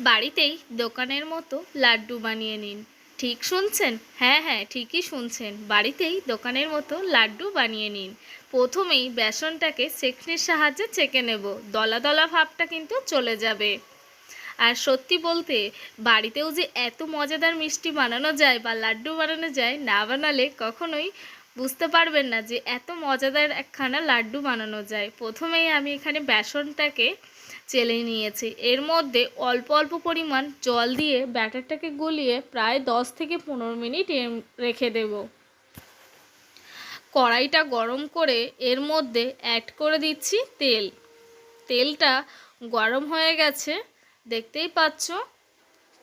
বাড়িতেই দোকানের মতো লাড্ডু বানিয়ে নিন। ঠিক শুনছেন? হ্যাঁ হ্যাঁ ঠিকই শুনছেন। বাড়িতেই দোকানের মতো লাড্ডু বানিয়ে নিন। প্রথমেই বেসনটাকে সেকনির সাহায্যে চেকে নেব। দলা দলা ভাবটা কিন্তু চলে যাবে। আর সত্যি বলতে, বাড়িতেও যে এত মজাদার মিষ্টি বানানো যায় বা লাড্ডু বানানো যায় না বানালে কখনোই বুঝতে পারবেন না যে এত মজাদার একখানা লাড্ডু বানানো যায়। প্রথমেই আমি এখানে বেসনটাকে চেলে নিয়েছি। এর মধ্যে অল্প অল্প পরিমাণ জল দিয়ে ব্যাটারটাকে গলিয়ে প্রায় দশ থেকে পনেরো মিনিট রেখে দেব। কড়াইটা গরম করে এর মধ্যে অ্যাড করে দিচ্ছি তেল। তেলটা গরম হয়ে গেছে, দেখতেই পাচ্ছ?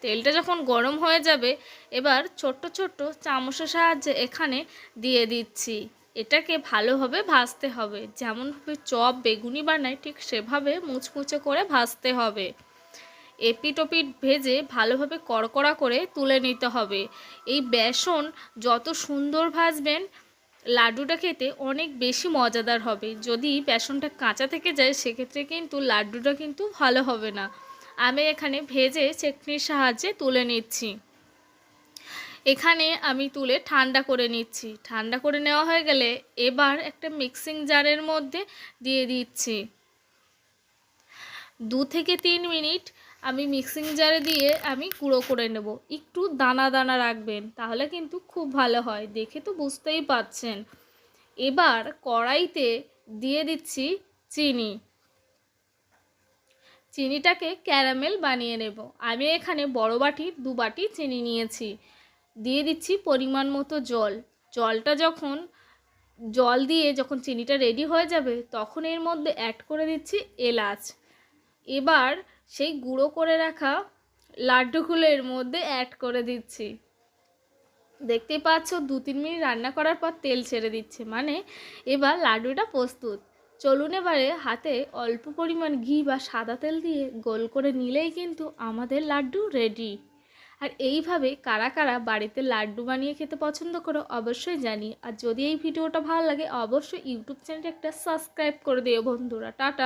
তেলটা যখন গরম হয়ে যাবে, এবার ছোট্ট ছোট্ট চামচের সাহায্যে এখানে দিয়ে দিচ্ছি। এটাকে ভালোভাবে ভাজতে হবে। যেমনভাবে চপ, বেগুনি বানায় ঠিক সেভাবে মুচমুচে করে ভাজতে হবে। এপিট ওপিট ভেজে ভালোভাবে কড়কড়া করে তুলে নিতে হবে। এই বেসন যত সুন্দর ভাজবেন, লাড্ডুটা খেতে অনেক বেশি মজাদার হবে। যদি বেসনটা কাঁচা থেকে যায়, সেক্ষেত্রে কিন্তু লাড্ডুটা কিন্তু ভালো হবে না। আমি এখানে ভেজে চেকনির সাহায্যে তুলে নিচ্ছি। এখানে আমি তুলে ঠান্ডা করে নিচ্ছি। ঠান্ডা করে নেওয়া হয়ে গেলে এবার একটা মিক্সিং জারের মধ্যে দিয়ে দিচ্ছি। দু থেকে তিন মিনিট আমি মিক্সিং জারে দিয়ে আমি গুঁড়ো করে নেব। একটু দানা দানা রাখবেন, তাহলে কিন্তু খুব ভালো হয়। দেখে তো বুঝতেই পাচ্ছেন। এবার কড়াইতে দিয়ে দিচ্ছি চিনি। চিনিটাকে ক্যারামেল বানিয়ে নেব। আমি এখানে বড় বাটি দু বাটি চিনি নিয়েছি। দিয়ে দিচ্ছি পরিমাণ মতো জল। জলটা যখন, জল দিয়ে যখন চিনিটা রেডি হয়ে যাবে, তখন এর মধ্যে অ্যাড করে দিচ্ছি এলাচ। এবার সেই গুঁড়ো করে রাখা লাড্ডুগুলো এর মধ্যে অ্যাড করে দিচ্ছি। দেখতেই পাচ্ছ দু তিন মিনিট রান্না করার পর তেল ছেড়ে দিচ্ছে। মানে এবার লাড্ডুটা প্রস্তুত। চলুন এবারে হাতে অল্প পরিমাণ ঘি বা সাদা তেল দিয়ে গোল করে নিলেই কিন্তু আমাদের লাড্ডু রেডি আর এইভাবে কারা কারা বাড়িতে লাড্ডু বানিয়ে খেতে পছন্দ করো অবশ্যই জানি। আর যদি এই ভিডিওটা ভালো লাগে, অবশ্যই ইউটিউব চ্যানেলটা একটা সাবস্ক্রাইব করে দিও বন্ধুরা। টাটা।